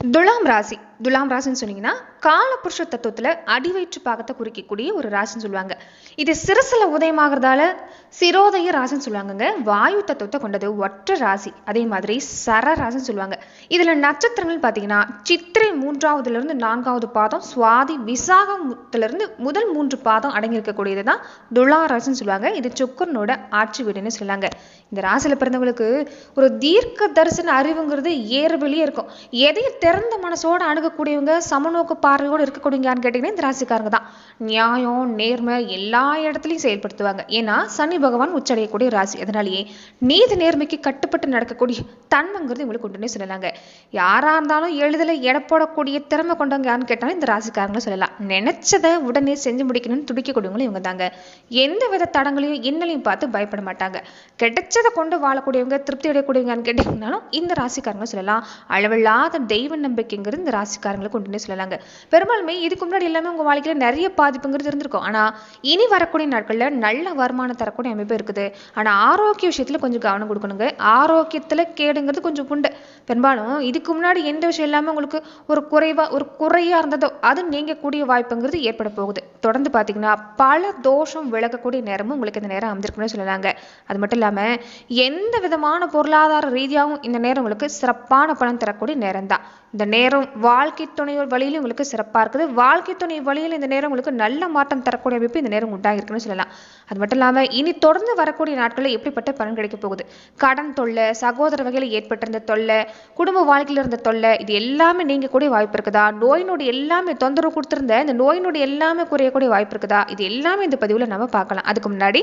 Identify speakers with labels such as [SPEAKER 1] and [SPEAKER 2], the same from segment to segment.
[SPEAKER 1] துலாம் ராசி. துலாம் ராசின்னு சொன்னீங்கன்னா காலபுருஷ தத்துவத்துல அடிவயிற்று பாகத்தை குறிக்கக்கூடிய ஒரு ராசின்னு சொல்லுவாங்க. இது சிரசுல உதயமாகிறதால சிரோதய ராசின்னு சொல்லுவாங்கங்க. வாயு தத்துவத்தை கொண்டது ஒற்றை ராசி. அதே மாதிரி சர ராசின்னு சொல்லுவாங்க. இதுல நட்சத்திரங்கள் பார்த்தீங்கன்னா சித்திரை மூன்றாவதுலேருந்து நான்காவது பாதம் சுவாதி விசாகத்திலிருந்து முதல் மூன்று பாதம் அடங்கி இருக்கக்கூடியது தான் துலா ராசின்னு சொல்லுவாங்க. இது சுக்கரனோட ஆட்சி வீடுன்னு சொல்லுவாங்க இந்த ராசியில் பிறந்தவங்களுக்கு ஒரு தீர்க்க தரிசன அறிவுங்கிறது ஏறுபலியே இருக்கும். எதையும் திறந்த மனசோட அணுகக்கூடியவங்க சமநோக்கு பார்வையோடு இருக்கக்கூடியவங்கன்னு கேட்டிங்கன்னா இந்த ராசிக்காரங்க தான். நியாயம் நேர்மை எல்லா இடத்துலையும் செயல்படுத்துவாங்க. ஏன்னா சனி பகவான் உச்சடையக்கூடிய ராசி. அதனாலேயே நீதி நேர்மைக்கு கட்டுப்பட்டு நடக்கக்கூடிய தன்மைங்கிறது இவங்களுக்கு உண்டுனே சொல்லலாங்க. யாரா இருந்தாலும் எளிதில் எடப்போடக்கூடிய திறமை கொண்டவங்க யாருன்னு கேட்டாலும் இந்த ராசிக்காரங்களும் சொல்லலாம். நினைச்சதை உடனே செஞ்சு முடிக்கணும்னு துடிக்கக்கூடியவங்களும் இவங்க தாங்க. எந்த வித தடங்களையும் இன்னலையும் பார்த்து பயப்பட மாட்டாங்க. கிடைச்சதை கொண்டு வாழக்கூடியவங்க திருப்தி அடையக்கூடியவங்கன்னு கேட்டீங்கன்னாலும் இந்த ராசிக்காரங்களும் சொல்லலாம். அளவில்லாத தெய்வ நம்பிக்கைங்கிறது இந்த ராசிக்காரங்களுக்கு உண்டுனே சொல்லலாங்க. பெரும்பாலுமே இதுக்கு முன்னாடி எல்லாமே உங்க வாழ்க்கையில் நிறைய பாதிப்புங்கிறது இருந்திருக்கும். ஆனால் இனி வரக்கூடிய நாட்கள்ல நல்ல வருமானம் தரக்கூடிய அமைப்பு இருக்குது. ஆனா ஆரோக்கிய விஷயத்துல கொஞ்சம் கவனம் கொடுக்கணுங்க. ஆரோக்கியத்துல கேடுங்கிறது கொஞ்சம் உண்டு. பெரும்பாலும் இதுக்கு முன்னாடி எந்த விஷயம் இல்லாம உங்களுக்கு ஒரு குறைவா ஒரு குறையாக இருந்ததோ அது நீங்கக்கூடிய வாய்ப்புங்கிறது ஏற்பட போகுது. தொடர்ந்து பாத்தீங்கன்னா பல தோஷம் விலகக்கூடிய நேரமும் உங்களுக்கு இந்த நேரம் அமைஞ்சிருக்குன்னு சொல்லலாங்க. அது மட்டும் இல்லாம எந்த விதமான பொருளாதார ரீதியாகவும் இந்த நேரம் உங்களுக்கு சிறப்பான பலன் தரக்கூடிய நேரம் தான் இந்த நேரம் வாழ்க்கை துணையோர் வழியிலும் உங்களுக்கு சிறப்பா இருக்குது. வாழ்க்கை துணை வழியில் இந்த நேரம் உங்களுக்கு நல்ல மாற்றம் தரக்கூடிய அமைப்பு இந்த நேரம் உண்டாகிருக்குன்னு சொல்லலாம். அது மட்டும் இல்லாம இனி தொடர்ந்து வரக்கூடிய நாட்களில் எப்படிப்பட்ட பலன் கிடைக்க போகுது? கடன் தொல்லை சகோதர வகையில் ஏற்பட்டிருந்த தொல்லை குடும்ப வாழ்க்கையில் இருந்த தொல்லை இது எல்லாமே நீங்க கூடிய வாய்ப்பு இருக்குதா? நோய் நொடி எல்லாமே தொந்தரவு கொடுத்துருந்த இந்த நோய் நொடி எல்லாமே குறையக்கூடிய வாய்ப்பு இருக்குதா? இது எல்லாமே இந்த பதிவில் நம்ம பார்க்கலாம். அதுக்கு முன்னாடி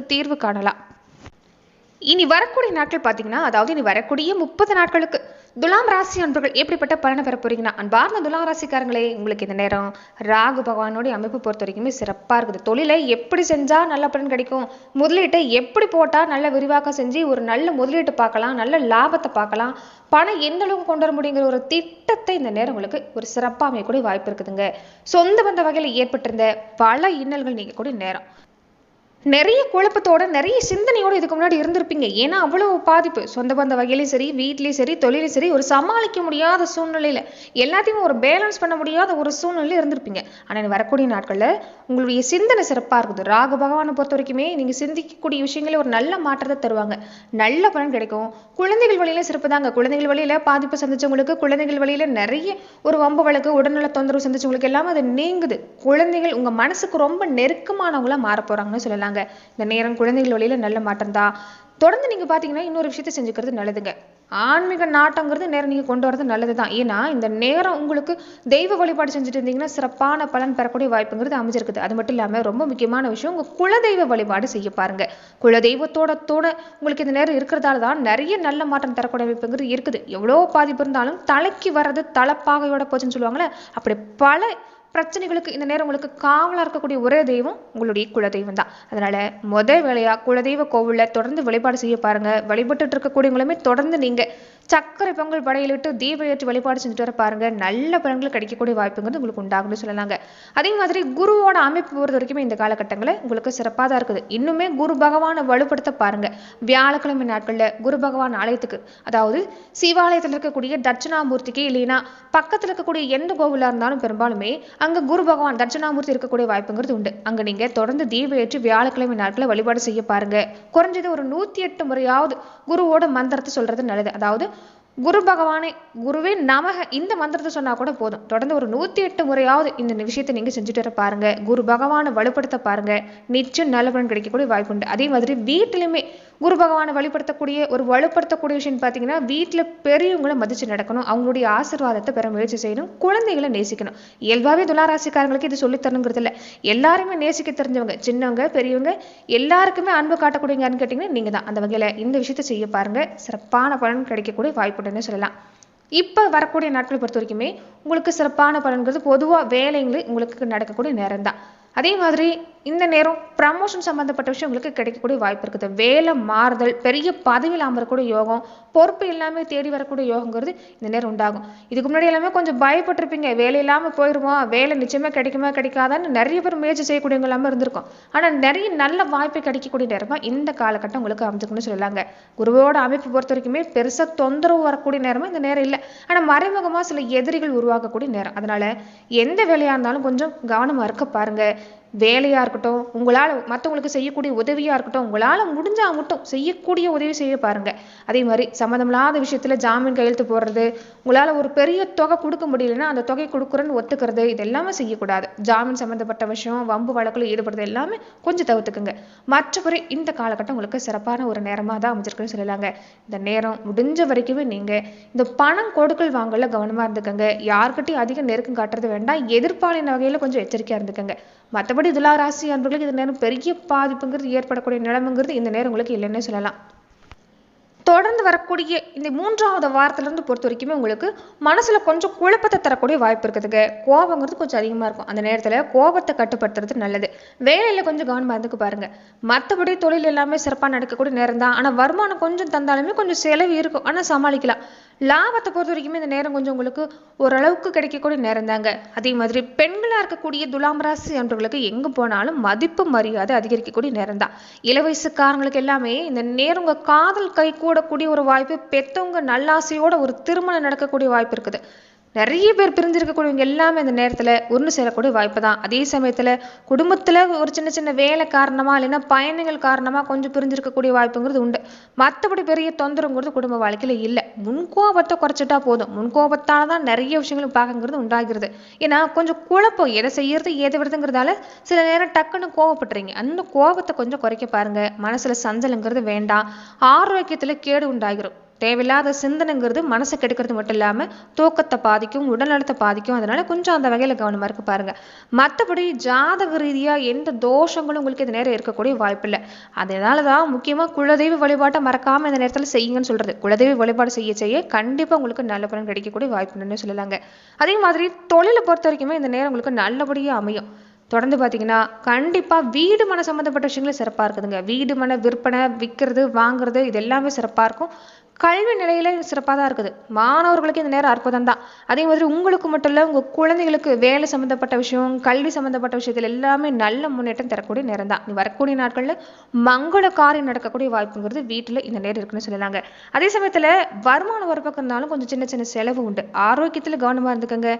[SPEAKER 1] தீர்வு காணலாம். இனி வரக்கூடிய நாட்கள் பார்த்தீங்கன்னா அதாவது இனி வரக்கூடிய முப்பது நாட்களுக்கு துலாம் ராசி அன்பர்கள் எப்படிப்பட்ட பலனை பெற போறீங்கன்னா அன்பார்ந்த துலாம் ராசிக்காரங்களே உங்களுக்கு இந்த நேரம் ராகு பகவானுடைய அமைப்பு பொறுத்த வரைக்குமே சிறப்பாக இருக்குது. தொழிலை எப்படி செஞ்சால் நல்ல பலன் கிடைக்கும்? முதலீட்டை எப்படி போட்டால் நல்ல விரிவாக்கம் செஞ்சு ஒரு நல்ல முதலீட்டு பார்க்கலாம் நல்ல லாபத்தை பார்க்கலாம் பணம் எந்த அளவுக்கு கொண்டு வர முடியுங்கிற ஒரு திட்டத்தை இந்த நேரம் உங்களுக்கு ஒரு சிறப்பாக அமையக்கூடிய வாய்ப்பு இருக்குதுங்க. சொந்த வந்த வகையில் ஏற்பட்டிருந்த பல இன்னல்கள் நீங்கக்கூடிய நேரம். நிறைய குழப்பத்தோட நிறைய சிந்தனையோட இதுக்கு முன்னாடி இருந்திருப்பீங்க. ஏன்னா அவ்வளோ பாதிப்பு. சொந்த பந்த வகையிலையும் சரி வீட்லேயும் சரி தொழிலையும் சரி ஒரு சமாளிக்க முடியாத சூழ்நிலையில் எல்லாத்தையுமே ஒரு பேலன்ஸ் பண்ண முடியாத ஒரு சூழ்நிலையில் இருந்திருப்பீங்க. ஆனால் வரக்கூடிய நாட்களில் உங்களுடைய சிந்தனை சிறப்பாக இருக்குது. ராகு பகவானை பொறுத்த வரைக்குமே நீங்கள் சிந்திக்கக்கூடிய விஷயங்களே ஒரு நல்ல மாற்றத்தை தருவாங்க. நல்ல பலன் கிடைக்கும். குழந்தைகள் வழியில சிறப்பு தாங்க. குழந்தைகள் வழியில் பாதிப்பு சந்திச்சவங்களுக்கு குழந்தைகள் வழியில் நிறைய ஒரு வம்பு வழக்கு உடல்நல தொந்தரவு சந்திச்சவங்களுக்கு எல்லாமே அது நீங்குது. குழந்தைகள் உங்கள் மனசுக்கு ரொம்ப நெருக்கமானவங்களாக மாற போகிறாங்கன்னு சொல்லலாங்க. இந்த நேரம் குழந்தைகள் வழியில் நல்ல மாற்றம் தான். தொடர்ந்து நீங்கள் பார்த்தீங்கன்னா இன்னொரு விஷயத்தை செஞ்சுக்கிறது நல்லதுங்க. ஆன்மீக நாட்டங்கிறது நேரம் நீங்கள் கொண்டு வரது நல்லது தான். ஏன்னா இந்த நேரம் உங்களுக்கு தெய்வ வழிபாடு செஞ்சுட்டு இருந்தீங்கன்னா சிறப்பான பலன் பெறக்கூடிய வாய்ப்புங்கிறது அமைஞ்சிருக்குது. அது மட்டும் இல்லாமல் ரொம்ப முக்கியமான விஷயம் உங்கள் குலதெய்வ வழிபாடு செய்ய பாருங்க. குலதெய்வத்தோட தோட உங்களுக்கு இந்த நேரம் இருக்கிறதால தான் நிறைய நல்ல மாற்றம் தரக்கூடிய அமைப்புங்கிறது இருக்குது. எவ்வளோ பாதிப்பு இருந்தாலும் தலைக்கு வர்றது தலைப்பாகையோட போச்சுன்னு சொல்லுவாங்களே அப்படி பல பிரச்சனைகளுக்கு இந்த நேரம் உங்களுக்கு காவலா இருக்கக்கூடிய ஒரே தெய்வம் உங்களுடைய குலதெய்வம் தான். அதனால முத வேலையா குலதெய்வ கோவில்ல தொடர்ந்து வழிபாடு செய்ய பாருங்க. வழிபட்டுட்டு இருக்கக்கூடியவங்களுமே தொடர்ந்து நீங்க சக்கரை பொங்கல் படையிலிட்டு தீப ஏற்றி வழிபாடு செஞ்சுட்டு வர பாருங்க. நல்ல பலன்கள் கிடைக்கக்கூடிய வாய்ப்புங்கிறது உங்களுக்கு உண்டாகும்னு சொல்லலாங்க. அதே மாதிரி குருவோட அமைப்பு பொறுத்த வரைக்குமே இந்த காலகட்டங்களில் உங்களுக்கு சிறப்பாக தான் இருக்குது. இன்னுமே குரு பகவானை வலுப்படுத்த பாருங்க. வியாழக்கிழமை நாட்கள்ல குரு பகவான் ஆலயத்துக்கு அதாவது சிவாலயத்தில் இருக்கக்கூடிய தட்சிணாமூர்த்திக்கு இல்லைன்னா பக்கத்துல இருக்கக்கூடிய எந்த கோவிலா இருந்தாலும் பெரும்பாலுமே அங்க குரு பகவான் தட்சிணாமூர்த்தி இருக்கக்கூடிய வாய்ப்புங்கிறது உண்டு. அங்க நீங்க தொடர்ந்து தீப ஏற்றி வியாழக்கிழமை நாட்களை வழிபாடு செய்ய பாருங்க. குறைஞ்சது ஒரு நூத்தி எட்டு முறையாவது குருவோட மந்திரத்தை சொல்றது நல்லது. அதாவது குரு பகவானே குருவே நமக இந்த மந்திரத்தை சொன்னா கூட போதும். தொடர்ந்து ஒரு நூத்தி எட்டு முறையாவது இந்த விஷயத்தை நீங்க செஞ்சுட்டு வர பாருங்க. குரு பகவானை வலுப்படுத்த பாருங்க. நிச்சயம் நல்ல பலன் கிடைக்கக்கூடிய வாய்ப்பு உண்டு. அதே மாதிரி வீட்டிலுமே குரு பகவானை வழிபடுத்தக்கூடிய ஒரு வலுப்படுத்தக்கூடிய விஷயம் பார்த்தீங்கன்னா வீட்டில் பெரியவங்களை மதிச்சு நடக்கணும். அவங்களுடைய ஆசீர்வாதத்தை பெற முயற்சி செய்யணும். குழந்தைகளை நேசிக்கணும். இயல்பாகவே துளாராசிக்காரங்களுக்கு இது சொல்லித் தரணுங்கிறது இல்லை எல்லாருமே நேசிக்க தெரிஞ்சவங்க சின்னவங்க பெரியவங்க எல்லாருக்குமே அன்பு காட்டக்கூடியங்கன்னு கேட்டிங்கன்னா நீங்கள் தான் அந்த வகையில் இந்த விஷயத்தை செய்ய பாருங்க. சிறப்பான பலன் கிடைக்கக்கூடிய வாய்ப்பு வாய்ப்புண்டுன்னு சொல்லலாம். இப்போ வரக்கூடிய நாட்கள் பொறுத்த வரைக்குமே உங்களுக்கு சிறப்பான பலன்கிறது பொதுவாக வேலைங்களே உங்களுக்கு நடக்கக்கூடிய நேரம் தான் அதே மாதிரி இந்த நேரம் ப்ரமோஷன் சம்மந்தப்பட்ட விஷயம் உங்களுக்கு கிடைக்கக்கூடிய வாய்ப்பு இருக்குது. வேலை மாறுதல் பெரிய பதவியில் அமரக்கூடிய யோகம் பொறுப்பு எல்லாமே தேடி வரக்கூடிய யோகங்கிறது இந்த நேரம் உண்டாகும். இதுக்கு முன்னாடி எல்லாமே கொஞ்சம் பயப்பட்டிருப்பீங்க. வேலை இல்லாமல் போயிடுமா வேலை நிச்சயமாக கிடைக்குமா கிடைக்காதான்னு நிறைய பேர் முயற்சி செய்யக்கூடியவங்க எல்லாமே இருந்திருக்கும். ஆனால் நிறைய நல்ல வாய்ப்பு கிடைக்கக்கூடிய நேரமாக இந்த காலகட்டம் உங்களுக்கு அமைஞ்சுக்கணும்னு சொல்லலாங்க. குருவோட அமைப்பு பொறுத்த வரைக்குமே பெருசாக தொந்தரவு வரக்கூடிய நேரமாக இந்த நேரம் இல்லை. ஆனால் மறைமுகமாக சில எதிரிகள் உருவாக்கக்கூடிய நேரம். அதனால எந்த வேலையாக இருந்தாலும் கொஞ்சம் கவனமாக இருக்க பாருங்க. வேலையாக இருக்கட்டும் உங்களால் மற்றவங்களுக்கு செய்யக்கூடிய உதவியாக இருக்கட்டும் உங்களால் முடிஞ்சால் மட்டும் செய்யக்கூடிய உதவி செய்ய பாருங்க. அதே மாதிரி சம்மந்தமில்லாத விஷயத்தில் ஜாமீன் கையெழுத்து போடுறது உங்களால் ஒரு பெரிய தொகை கொடுக்க முடியலன்னா அந்த தொகை கொடுக்குறேன்னு ஒத்துக்கிறது இது எல்லாமே செய்யக்கூடாது. ஜாமீன் சம்மந்தப்பட்ட விஷயம் வம்பு வழக்கில் ஈடுபடுறது எல்லாமே கொஞ்சம் தவிர்த்துக்குங்க. மற்றபடி இந்த காலகட்டம் உங்களுக்கு சிறப்பான ஒரு நேரமாக தான் அமைஞ்சிருக்குன்னு சொல்லலாங்க. இந்த நேரம் முடிஞ்ச வரைக்குமே நீங்கள் இந்த பணம் கொடுக்கல் வாங்கல கவனமாக இருந்துக்கோங்க. யார்கிட்டையும் அதிக நெருக்கம் காட்டுறது வேண்டாம். எதிர்பாலின வகையில் கொஞ்சம் எச்சரிக்கையாக இருந்துக்கோங்க. மற்றபடி துலா ராசி அன்பர்களுக்கு இந்த நேரம் பெரிய பாதிப்புங்கிறது ஏற்படக்கூடிய நிலைமைங்கிறது இந்த நேரம் உங்களுக்கு இல்லைன்னே சொல்லலாம். தொடர்ந்து வரக்கூடிய இந்த மூன்றாவது வாரத்திலிருந்து பொறுத்த வரைக்குமே உங்களுக்கு மனசுல கொஞ்சம் குழப்பத்தை தரக்கூடிய வாய்ப்பு இருக்குதுங்க. கோபங்கிறது கொஞ்சம் அதிகமா இருக்கும். அந்த நேரத்துல கோபத்தை கட்டுப்படுத்துறது நல்லது. வேலையில கொஞ்சம் கவனமாக இருந்துக்கு பாருங்க. மற்றபடி தொழில் எல்லாமே சிறப்பாக நடக்கக்கூடிய நேரம் தான் ஆனா வருமானம் கொஞ்சம் தந்தாலுமே கொஞ்சம் செலவு இருக்கும். ஆனால் சமாளிக்கலாம். லாபத்தை பொறுத்த வரைக்குமே இந்த நேரம் கொஞ்சம் உங்களுக்கு ஓரளவுக்கு கிடைக்கக்கூடிய நேரம் தாங்க. அதே மாதிரி பெண்களாக இருக்கக்கூடிய துலாம் ராசி அன்றவர்களுக்கு எங்க போனாலும் மதிப்பு மரியாதை அதிகரிக்கக்கூடிய நேரம் தான். இளவயசுக்காரங்களுக்கு எல்லாமே இந்த நேரம் உங்கள் காதல் கை கூடக்கூடிய ஒரு வாய்ப்பு பெற்றவங்க நல்லாசையோட ஒரு திருமணம் நடக்கக்கூடிய வாய்ப்பு இருக்குது. நிறைய பேர் பிரிஞ்சிருக்கக்கூடியவங்க எல்லாமே அந்த நேரத்தில் ஒன்று சேரக்கூடிய வாய்ப்பு தான் அதே சமயத்தில் குடும்பத்தில் ஒரு சின்ன சின்ன வேலை காரணமாக இல்லைன்னா பயணங்கள் காரணமாக கொஞ்சம் பிரிஞ்சிருக்கக்கூடிய வாய்ப்புங்கிறது உண்டு. மற்றபடி பெரிய தொந்தரவுங்கிறது குடும்ப வாழ்க்கையில் இல்லை. முன்கோபத்தை குறைச்சிட்டா போதும். முன்கோபத்தால் தான் நிறைய விஷயங்கள் பார்க்கங்கிறது உண்டாகிறது. ஏன்னா கொஞ்சம் குழப்பம். எதை செய்யறது எதை விடுறதுங்கிறதால சில நேரம் டக்குன்னு கோவப்படுறீங்க அந்த கோபத்தை கொஞ்சம் குறைக்க பாருங்க. மனசில் சஞ்சலங்கிறது வேண்டாம். ஆரோக்கியத்தில் கேடு உண்டாகிரும். தேவையில்லாத சிந்தனைங்கிறது மனசை கெடுக்கிறது மட்டும் இல்லாமல் தூக்கத்தை பாதிக்கும் உடல்நலத்தை பாதிக்கும். அதனால கொஞ்சம் அந்த வகையில் கவனமாக இருக்க பாருங்கள் மற்றபடி ஜாதக ரீதியாக எந்த தோஷங்களும் உங்களுக்கு இந்த நேரம் இருக்கக்கூடிய வாய்ப்பு இல்லை. அதனால தான் முக்கியமாக குலதெய்வ வழிபாட்டை மறக்காமல் இந்த நேரத்தில் செய்யுங்கன்னு சொல்கிறது குலதெய்வ வழிபாடு செய்ய செய்ய கண்டிப்பாக உங்களுக்கு நல்ல பலன் கிடைக்கக்கூடிய வாய்ப்புன்னு சொல்லலாங்க. அதே மாதிரி தொழிலை பொறுத்த வரைக்குமே இந்த நேரம் உங்களுக்கு நல்லபடியாக அமையும். தொடர்ந்து பார்த்தீங்கன்னா கண்டிப்பாக வீடு மன சம்மந்தப்பட்ட விஷயங்களும் சிறப்பாக இருக்குதுங்க. வீடு மன விற்பனை விற்கிறது வாங்குறது இது எல்லாமே சிறப்பாக இருக்கும். கல்வி நிலையில சிறப்பாக தான் இருக்குது. மாணவர்களுக்கு இந்த நேரம் அற்புதம் தான். அதே மாதிரி உங்களுக்கு மட்டும் இல்லை உங்கள் குழந்தைகளுக்கு வேலை சம்மந்தப்பட்ட விஷயம் கல்வி சம்மந்தப்பட்ட விஷயத்தில் எல்லாமே நல்ல முன்னேற்றம் தரக்கூடிய நேரம் தான். நீ வரக்கூடிய நாட்களில் மங்கள காரியம் நடக்கக்கூடிய வாய்ப்புங்கிறது வீட்டில் இந்த நேரம் இருக்குன்னு சொல்லலாங்க. அதே சமயத்தில் வருமானம் ஒரு பக்கம் இருந்தாலும் கொஞ்சம் சின்ன சின்ன செலவு உண்டு. ஆரோக்கியத்தில் கவனமாக இருந்துக்கோங்க.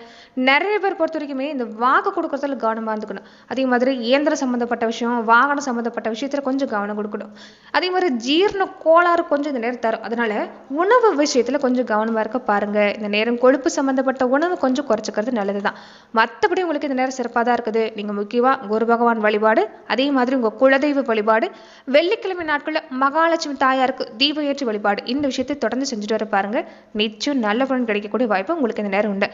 [SPEAKER 1] நிறைய பேர் பொறுத்த வரைக்குமே இந்த வாக்கு கொடுக்கறதுல கவனமாக இருந்துக்கணும். அதே மாதிரி இயந்திரம் சம்மந்தப்பட்ட விஷயம் வாகனம் சம்மந்தப்பட்ட விஷயத்தில் கொஞ்சம் கவனம் கொடுக்கணும். அதே மாதிரி ஜீரண கோளாறு கொஞ்சம் இந்த நேரம் தரும். அதனால உணவு விஷயத்துல கொஞ்சம் கவனமா இருக்க பாருங்க. இந்த நேரம் கொழுப்பு சம்மந்தப்பட்ட உணவு கொஞ்சம் குறைச்சிக்கிறது நல்லதுதான். மற்றபடி உங்களுக்கு இந்த நேரம் சிறப்பாக தான் இருக்குது. நீங்க முக்கியமா குரு பகவான் வழிபாடு அதே மாதிரி உங்க குலதெய்வ வழிபாடு வெள்ளிக்கிழமை நாட்களில் மகாலட்சுமி தாயாருக்கு தீப ஏற்றி வழிபாடு இந்த விஷயத்தை தொடர்ந்து செஞ்சுட்டு வர பாருங்க. நிச்சயம் நல்ல பலன் கிடைக்கக்கூடிய வாய்ப்பு உங்களுக்கு இந்த நேரம் உண்டு.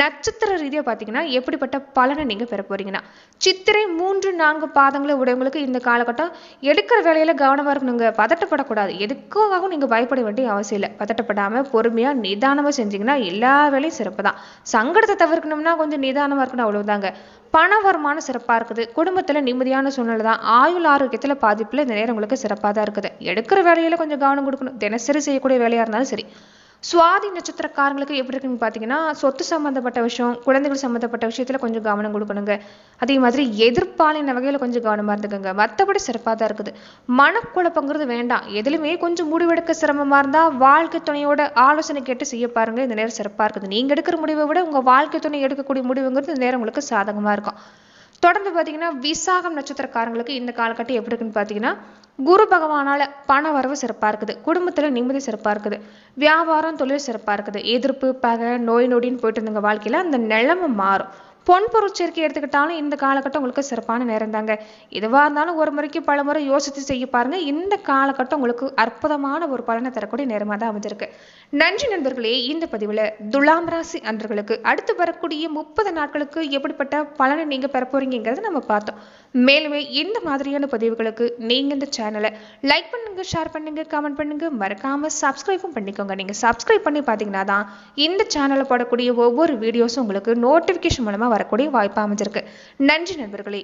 [SPEAKER 1] நட்சத்திர ரீதியா பாத்தீங்கன்னா எப்படிப்பட்ட பலனை நீங்க பெற போறீங்கன்னா சித்திரை மூன்று நான்கு பாதங்களை உடையவங்களுக்கு இந்த காலகட்டம் எடுக்கிற வேலையில கவனமா இருக்கணுங்க. பதட்டப்படக்கூடாது. எதுக்காகவும் நீங்க பயப்பட வேண்டிய அவசியம் இல்லை பதட்டப்படாம பொறுமையா நிதானமா செஞ்சீங்கன்னா எல்லா வேலையும் சிறப்பு தான். சங்கடத்தை தவிர்க்கணும்னா கொஞ்சம் நிதானமா இருக்கணும் அவ்வளவுதாங்க. பண வருமானம் சிறப்பா இருக்குது. குடும்பத்துல நிம்மதியான சூழ்நிலை தான். ஆயுள் ஆரோக்கியத்துல பாதிப்புல இந்த நேரம் உங்களுக்கு சிறப்பாக தான் இருக்குது. எடுக்கிற வேலையில கொஞ்சம் கவனம் கொடுக்கணும். தினசரி செய்யக்கூடிய வேலையா இருந்தாலும் சரி. சுவாதி நட்சத்திரக்காரங்களுக்கு எப்படி இருக்குன்னு பார்த்தீங்கன்னா சொத்து சம்மந்தப்பட்ட விஷயம் குழந்தைகள் சம்மந்தப்பட்ட விஷயத்தில் கொஞ்சம் கவனம் கொடுக்கணுங்க. அதே மாதிரி எதிர்ப்பாளின வகையில் கொஞ்சம் கவனமாக இருந்துக்கோங்க. மற்றபடி சிறப்பாக தான் இருக்குது. மனக்குழப்பங்கிறது வேண்டாம். எதுலையுமே கொஞ்சம் முடிவெடுக்க சிரமமாக இருந்தால் வாழ்க்கை துணையோட ஆலோசனை கேட்டு செய்ய பாருங்க. இந்த நேரம் சிறப்பாக இருக்குது. நீங்கள் எடுக்கிற முடிவை விட உங்கள் வாழ்க்கை துணை எடுக்கக்கூடிய முடிவுங்கிறது இந்த நேரம் உங்களுக்கு சாதகமாக இருக்கும். தொடர்ந்து பார்த்தீங்கன்னா விசாகம் நட்சத்திரக்காரங்களுக்கு இந்த காலகட்டம் எப்படி இருக்குன்னு பார்த்தீங்கன்னா குரு பகவானால் பண வரவு சிறப்பாக இருக்குது. குடும்பத்தில் நிம்மதி சிறப்பாக இருக்குது. வியாபாரம் தொழில் சிறப்பாக இருக்குது. எதிர்ப்பு பகை நோய் நொடின்னு போயிட்டு இருந்தவங்க வாழ்க்கையில அந்த நிலைமை மாறும். பொன் பொருட்சேர்க்கை எடுத்துக்கிட்டாலும் இந்த காலகட்டம் உங்களுக்கு சிறப்பான நேரம் தாங்க. எதுவாக இருந்தாலும் ஒரு முறைக்கு பல முறை யோசித்து செய்ய பாருங்க. இந்த காலகட்டம் உங்களுக்கு அற்புதமான ஒரு பலனை தரக்கூடிய நேரமாக தான் அமைஞ்சிருக்கு. நன்றி நண்பர்களே இந்த பதிவில் துலாம் ராசி அன்றர்களுக்கு அடுத்து வரக்கூடிய முப்பது நாட்களுக்கு எப்படிப்பட்ட பலனை நீங்கள் பெற போறீங்கிறத நம்ம பார்த்தோம். மேலுமே இந்த மாதிரியான பதிவுகளுக்கு நீங்கள் இந்த சேனலை லைக் பண்ணுங்க ஷேர் பண்ணுங்க கமெண்ட் பண்ணுங்க. மறக்காம சப்ஸ்கிரைபும் பண்ணிக்கோங்க. நீங்கள் சப்ஸ்கிரைப் பண்ணி பார்த்தீங்கன்னா தான் இந்த சேனலில் போடக்கூடிய ஒவ்வொரு வீடியோஸும் உங்களுக்கு நோட்டிஃபிகேஷன் மூலமாக வரக்கூடிய வாய்ப்பு அமைஞ்சிருக்கு. நன்றி நண்பர்களே.